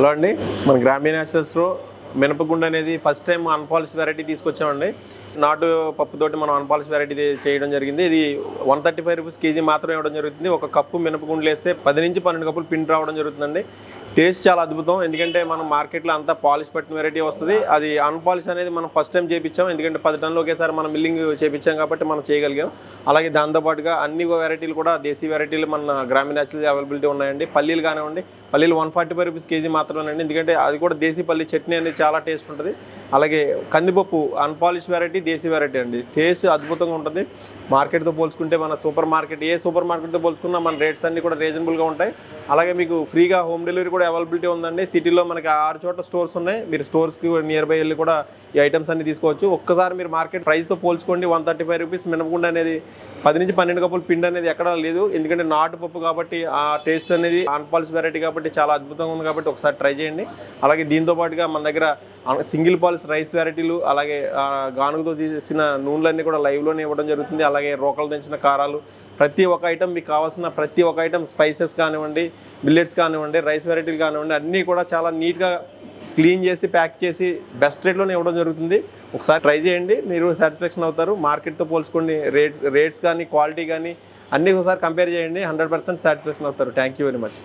Hello అండి. మన గ్రామీణ న్యాచురల్స్లో మినపగుండ అనేది ఫస్ట్ టైం అన్పాలిష్ వెరైటీ తీసుకొచ్చామండి. నాటు పప్పుతోటి మనం అన్పాలిష్ వెరైటీ చేయడం జరిగింది. ఇది one thirty five rupees KG మాత్రం ఇవ్వడం జరుగుతుంది. ఒక కప్పు మినపగుండలు వేస్తే పది నుంచి పన్నెండు కప్పులు పిండి రావడం జరుగుతుందండి. టేస్ట్ చాలా అద్భుతం. ఎందుకంటే మనం మార్కెట్లో అంతా పాలిష్ పట్టిన వెరైటీ వస్తుంది. అది అన్పాలిష్ అనేది మనం ఫస్ట్ టైం చేయించాం ఎందుకంటే పది టన్నులు ఒకేసారి మనం మిల్లింగ్ చేయించాం కాబట్టి మనం చేయగలిగాం. అలాగే దాంతోపాటుగా అన్ని వెరైటీలు కూడా దేశీ వెరైటీలు మన గ్రామీణ న్యాచురల్ అవైలబిలిటీ ఉన్నాయండి. పల్లీలు కానివ్వండి పల్లీలు one forty five rupees KG మాత్రమేనండి. ఎందుకంటే అది కూడా దేశీ పల్లి చట్నీ అనేది చాలా టేస్ట్ ఉంటుంది. అలాగే కందిపప్పు అన్పాలిష్ వెరైటీ దేశీ వెరైటీ అండి. టేస్ట్ అద్భుతంగా ఉంటుంది. మార్కెట్తో పోల్చుకుంటే మన సూపర్ మార్కెట్ ఏ సూపర్ మార్కెట్తో పోల్చుకున్నా మన రేట్స్ అన్నీ కూడా రీజనబుల్గా ఉంటాయి. అలాగే మీకు ఫ్రీగా హోమ్ డెలివరీ కూడా అవైలబిలిటీ ఉందండి. సిటీలో మనకి ఆరు చోట్ల స్టోర్స్ ఉన్నాయి. మీరు స్టోర్స్కి నియర్ బై వెళ్ళి కూడా ఈ ఐటమ్స్ అన్ని తీసుకోవచ్చు. ఒక్కసారి మీరు మార్కెట్ ప్రైస్తో పోల్చుకోండి. వన్ థర్టీ ఫైవ్ రూపీస్ మినపగుండ అనేది పది నుంచి పన్నెండు కప్పులు పిండి అనేది ఎక్కడా లేదు. ఎందుకంటే నాటు పప్పు కాబట్టి ఆ టేస్ట్ అనేది అన్పాలిష్ వెరైటీ కాబట్టి చాలా అద్భుతంగా ఉంది కాబట్టి ఒకసారి ట్రై చేయండి. అలాగే దీంతో పాటుగా మన దగ్గర సింగిల్ పాలిస్ రైస్ వెరైటీలు అలాగే గానుగతో చేసిన నూనెలన్నీ కూడా లైవ్లోనే ఇవ్వడం జరుగుతుంది. అలాగే రోకలు దంచిన కారాలు ప్రతి ఒక్క ఐటమ్ మీకు కావాల్సిన ప్రతి ఒక్క ఐటమ్ స్పైసెస్ కానివ్వండి బిల్లెట్స్ కానివ్వండి రైస్ వెరైటీలు కానివ్వండి అన్నీ కూడా చాలా నీట్గా క్లీన్ చేసి ప్యాక్ చేసి బెస్ట్ రేట్లోనే ఇవ్వడం జరుగుతుంది. ఒకసారి ట్రై చేయండి మీరు సాటిస్ఫాక్షన్ అవుతారు. మార్కెట్తో పోల్చుకోండి రేట్స్ రేట్స్ కానీ క్వాలిటీ కానీ అన్నీ ఒకసారి కంపేర్ చేయండి హండ్రెడ్ పర్సెంట్ సాటిస్ఫాక్షన్ అవుతారు. Thank you very much